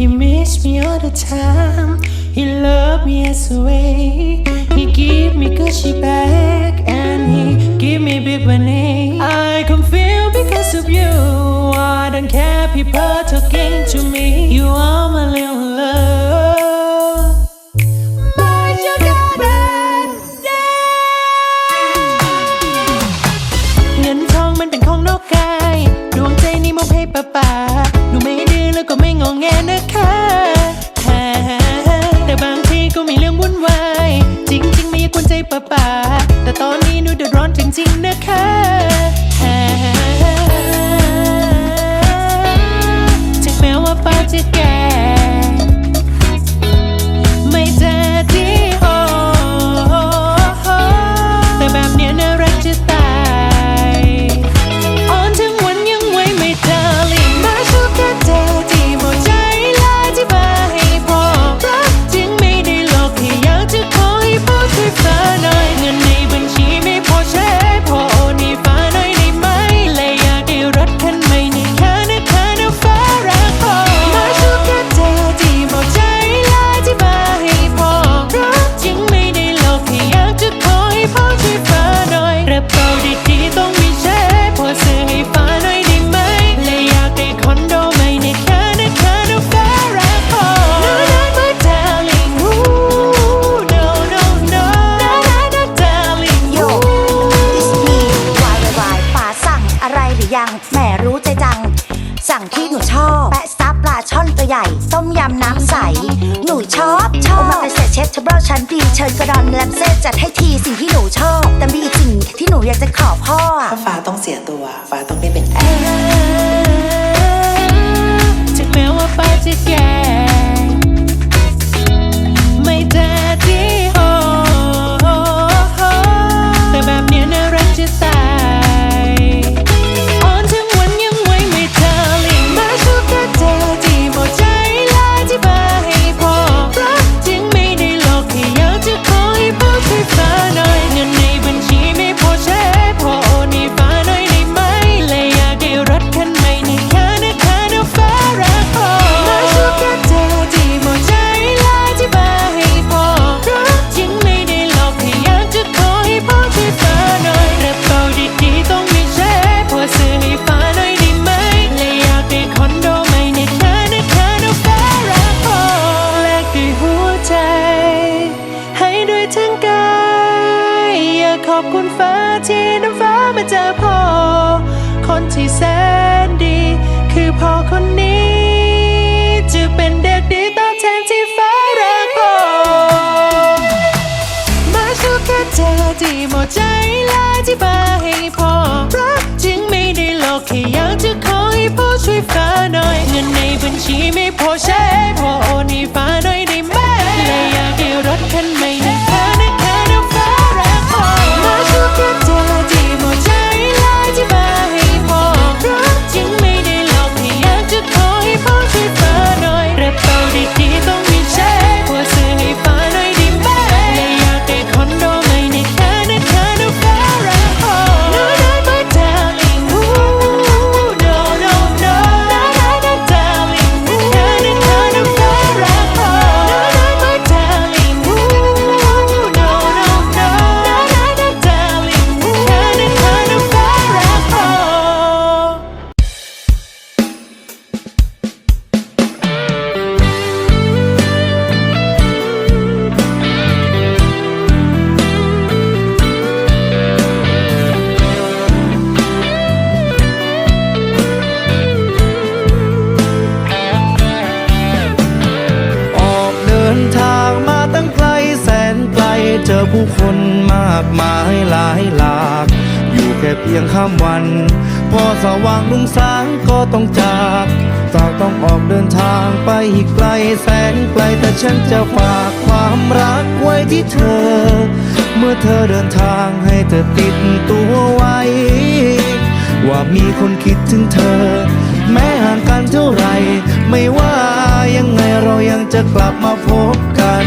He miss me all the time. He love me as a way. He give me Gucci back and he give me big money. I can feel because of you. I don't care people talking to me. You are my little love. My sugar baby. เงินทองมันเป็นของนอกกาย ดวงใจนี่มอบให้ป้าป้าหนูไม่ดื้อแล้วก็ไม่งอแงนะ 君ぽシェイポにファン จอผู้คนมากมายหลายหลาก อยู่แค่เพียงข้ามวัน พอสว่างลุงสางก็ต้องจากสาวต้องออกเดินทางไปอีกไกลแสนไกลแต่ฉันจะฝากความรักไว้ที่เธอ เมื่อเธอเดินทางให้เธอติดตัวไว้ ว่ามีคนคิดถึงเธอ แม้ห่างกันเท่าไร ไม่ว่ายังไงเรายังจะกลับมาพบกัน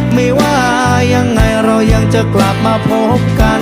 ไม่ว่ายังไงเรายังจะกลับมาพบกัน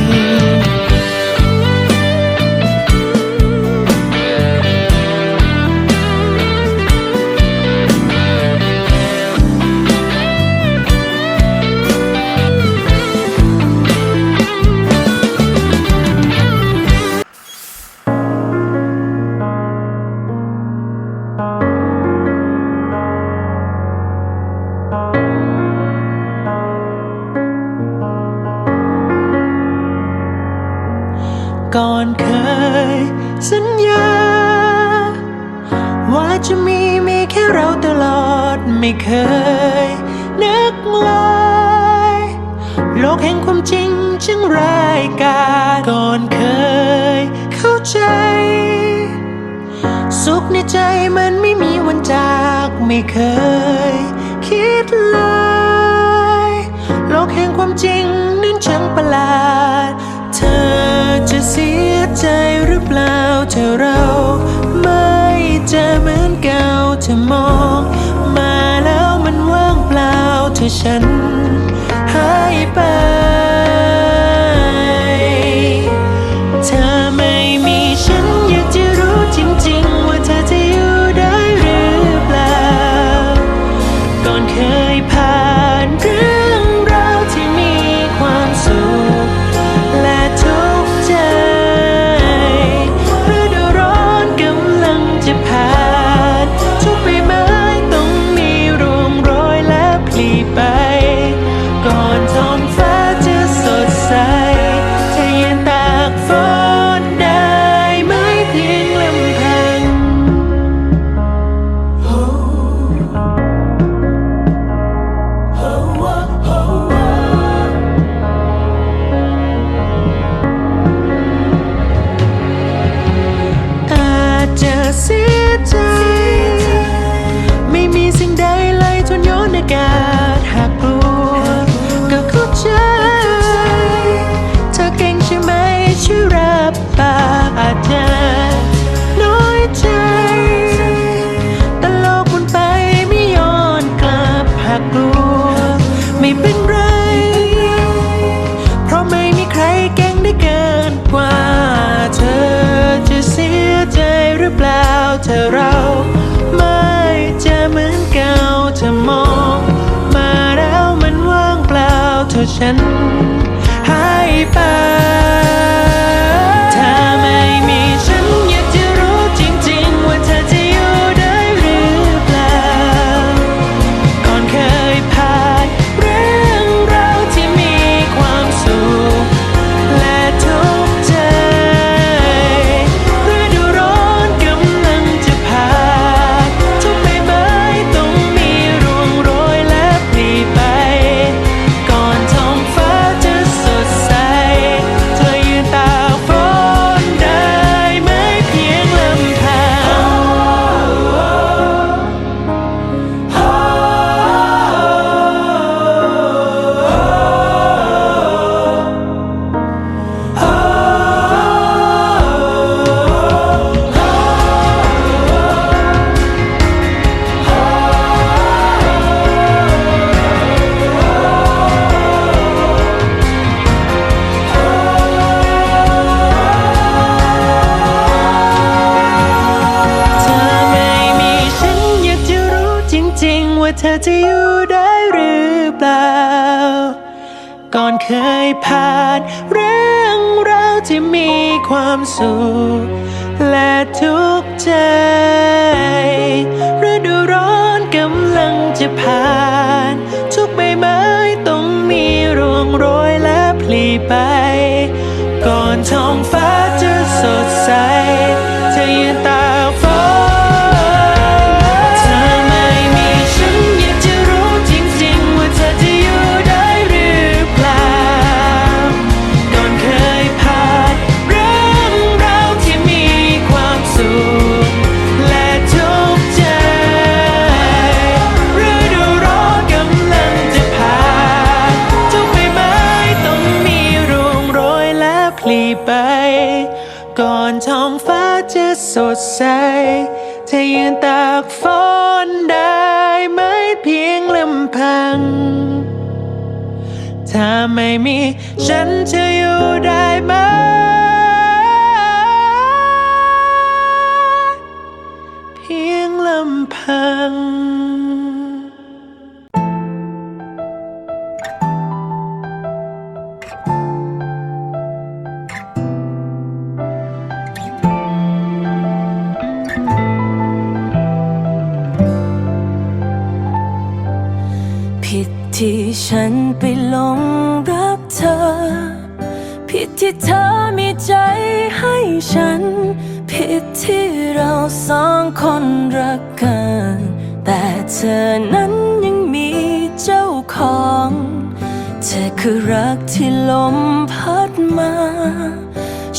ไม่เคยคิดเลย โลกแห่งความจริงนั้นช่างประหลาด เธอจะเสียใจหรือเปล่าถ้าเราไม่จอเหมือนเก่าเธอมอง มาแล้วมันว่างเปล่าเธอฉันหายไป ฉันหายไปายผ่านเรื่องราวที่มีความสุขและทุกใจฤดูร้อนกำลังจะผ่าน ทุกใบไม้ต้องมีร่วงโรยและพลีไป ก่อนท้องฟ้าจะสดใส ตากฝนได้ไม่เพียงลำพัง ถ้าไม่มีฉันจะอยู่ได้ไหม คนรักกัน แต่เธอนั้นยังมีเจ้าของ เธอคือรักที่ลมพัดมา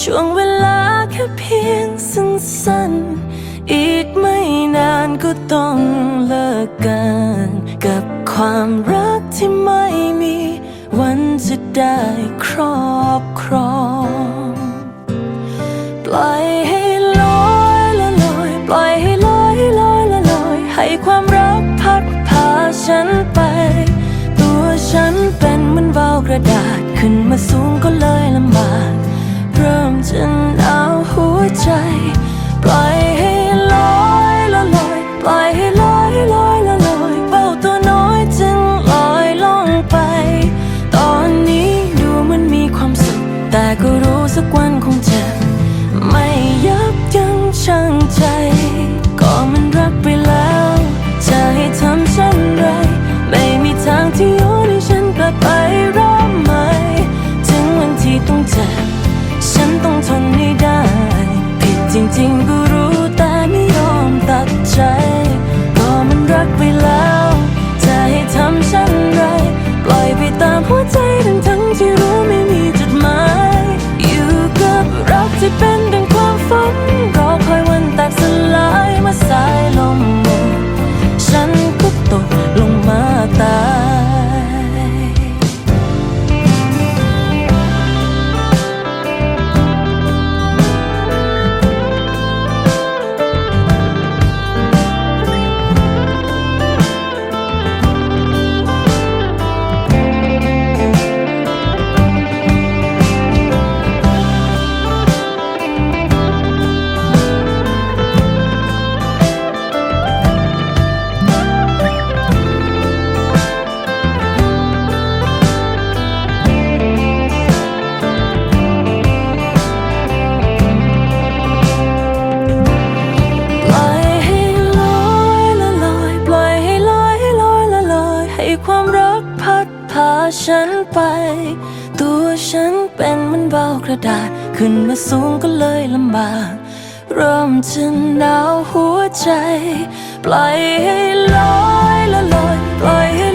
ช่วงเวลาแค่เพียงสั้นๆ อีกไม่นานก็ต้องเลิกกัน กับความรักที่ไม่มี วันจะได้ครอบครองปล่อย ขึ้นมาสูงก็เลยลำบาก เริ่มจะหนาวหัวใจ ขึ้นมาสูงก็เลยลำบาก เริ่มจะหนาวหัวใจ ปล่อยให้ลอยละลอยปล่อยให้